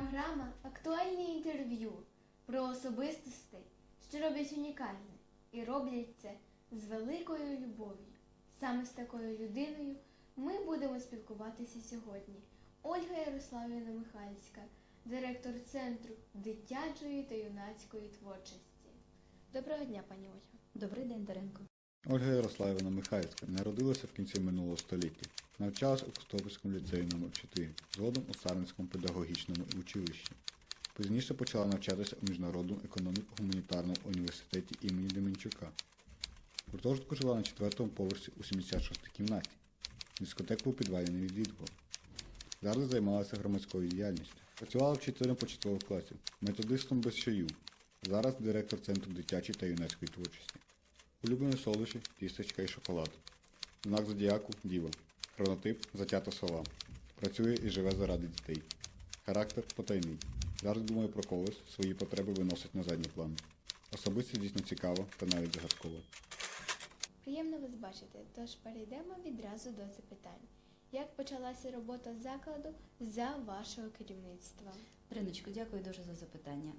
Програма актуальні інтерв'ю про особистостей, що роблять унікальне, і роблять це з великою любов'ю. Саме з такою людиною ми будемо спілкуватися сьогодні. Ольга Ярославівна Михальська, директор Центру дитячої та юнацької творчості. Доброго дня, пані Ольга. Добрий день, Даренко. Ольга Ярославівна Михайлівська народилася в кінці минулого століття. Навчалась у Костопільському ліцеї номер 4 згодом у Сарненському педагогічному училищі. Пізніше почала навчатися у Міжнародному економіко-гуманітарному університеті імені Деменчука. Гуртожитку жила на четвертому поверсі у 76-й кімнаті. Дискотеку у підвалі не відвідувала. Зараз займалася громадською діяльністю. Працювала вчителем початкових класів, методистом без чаю. Зараз директор Центру дитячої та юнацької творчості. Улюблені солодощі, тістечка і шоколад. Знак зодіаку діва. Хронотип затята сова. Працює і живе заради дітей. Характер потайний. Зараз думає про когось, свої потреби виносить на задній план. Особистість дійсно цікава та навіть загадкова. Приємно вас бачити, тож перейдемо відразу до запитань. Як почалася робота закладу за вашого керівництва? Риночко, дякую дуже за запитання.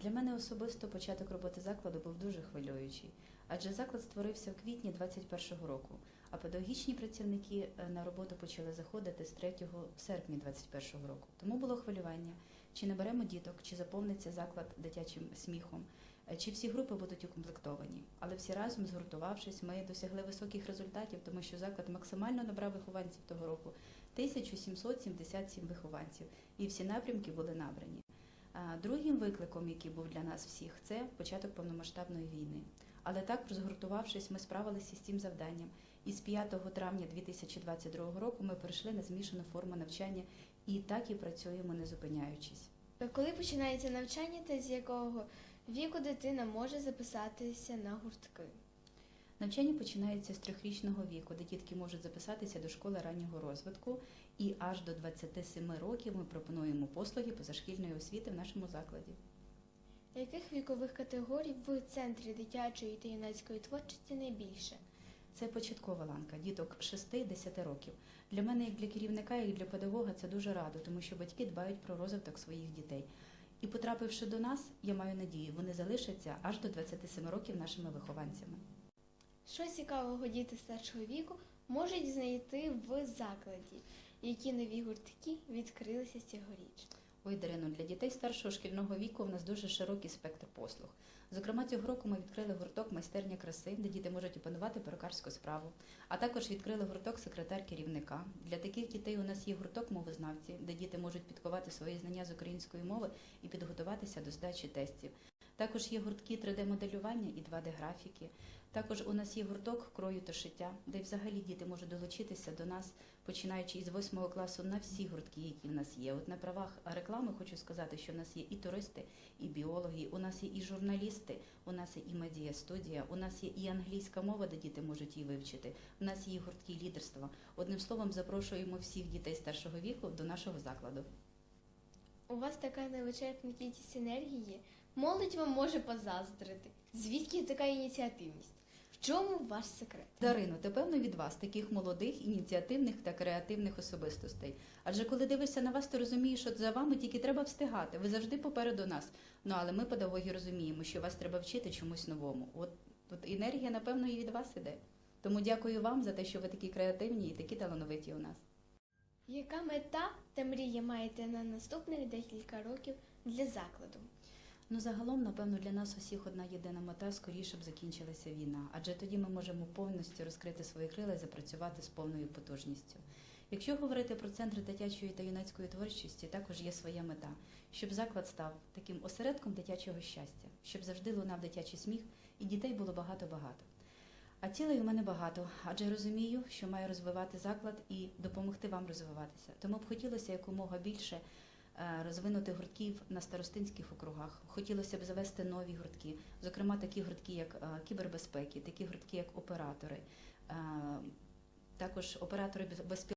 Для мене особисто початок роботи закладу був дуже хвилюючий, адже заклад створився в квітні 2021 року, а педагогічні працівники е, на роботу почали заходити з 3 серпня 2021 року. Тому було хвилювання, чи наберемо діток, чи заповниться заклад дитячим сміхом, е, чи всі групи будуть укомплектовані. Але всі разом, згуртувавшись, ми досягли високих результатів, тому що заклад максимально набрав вихованців того року 1777 вихованців, і всі напрямки були набрані. Другим викликом, який був для нас всіх, це початок повномасштабної війни. Але також згуртувавшись, ми справилися з цим завданням. І з 5 травня 2022 року ми перейшли на змішану форму навчання і так і працюємо, не зупиняючись. Коли починається навчання та з якого віку дитина може записатися на гуртки? Навчання починається з трьохрічного віку, де дітки можуть записатися до школи раннього розвитку, і аж до 27 років ми пропонуємо послуги позашкільної освіти в нашому закладі. Яких вікових категорій в центрі дитячої та юнацької творчості найбільше? Це початкова ланка, діток 6-10 років. Для мене, як для керівника, як для педагога, це дуже радо, тому що батьки дбають про розвиток своїх дітей. І потрапивши до нас, я маю надію, вони залишаться аж до 27 років нашими вихованцями. Що цікавого діти старшого віку можуть знайти в закладі, які нові гуртки відкрилися цьогоріч? Ой, Дарино, для дітей старшого шкільного віку в нас дуже широкий спектр послуг. Зокрема, цього року ми відкрили гурток майстерня краси, де діти можуть опанувати перукарську справу. А також відкрили гурток секретар керівника. Для таких дітей у нас є гурток мовознавці, де діти можуть підковати свої знання з української мови і підготуватися до здачі тестів. Також є гуртки 3D-моделювання і 2D-графіки. Також у нас є гурток крою та шиття, де взагалі діти можуть долучитися до нас, починаючи із 8 класу на всі гуртки, які в нас є. От на правах реклами хочу сказати, що в нас є і туристи, і біологи, у нас є і журналісти, у нас є і медіа студія, у нас є і англійська мова, де діти можуть її вивчити. У нас є гуртки лідерства. Одним словом, запрошуємо всіх дітей старшого віку до нашого закладу. У вас така невичерпна кількість енергії, молодь вам може позаздрити. Звідки така ініціативність? В чому ваш секрет? Дарино, ти певно від вас, таких молодих, ініціативних та креативних особистостей. Адже коли дивишся на вас, ти розумієш, що за вами тільки треба встигати. Ви завжди попереду нас. Ну але ми, педагоги, розуміємо, що вас треба вчити чомусь новому. От тут енергія, напевно, і від вас іде. Тому дякую вам за те, що ви такі креативні і такі талановиті у нас. Яка мета та мрія маєте на наступних декілька років для закладу? Ну, загалом, напевно, для нас усіх одна єдина мета скоріше б закінчилася війна, адже тоді ми можемо повністю розкрити свої крила і запрацювати з повною потужністю. Якщо говорити про центр дитячої та юнацької творчості, також є своя мета, щоб заклад став таким осередком дитячого щастя, щоб завжди лунав дитячий сміх і дітей було багато-багато. А цілей у мене багато, адже розумію, що маю розвивати заклад і допомогти вам розвиватися. Тому б хотілося якомога більше е, розвинути гуртків на старостинських округах. Хотілося б завести нові гуртки, зокрема такі гуртки, як е, кібербезпеки, такі гуртки, як оператори, е, також оператори без- безпілотних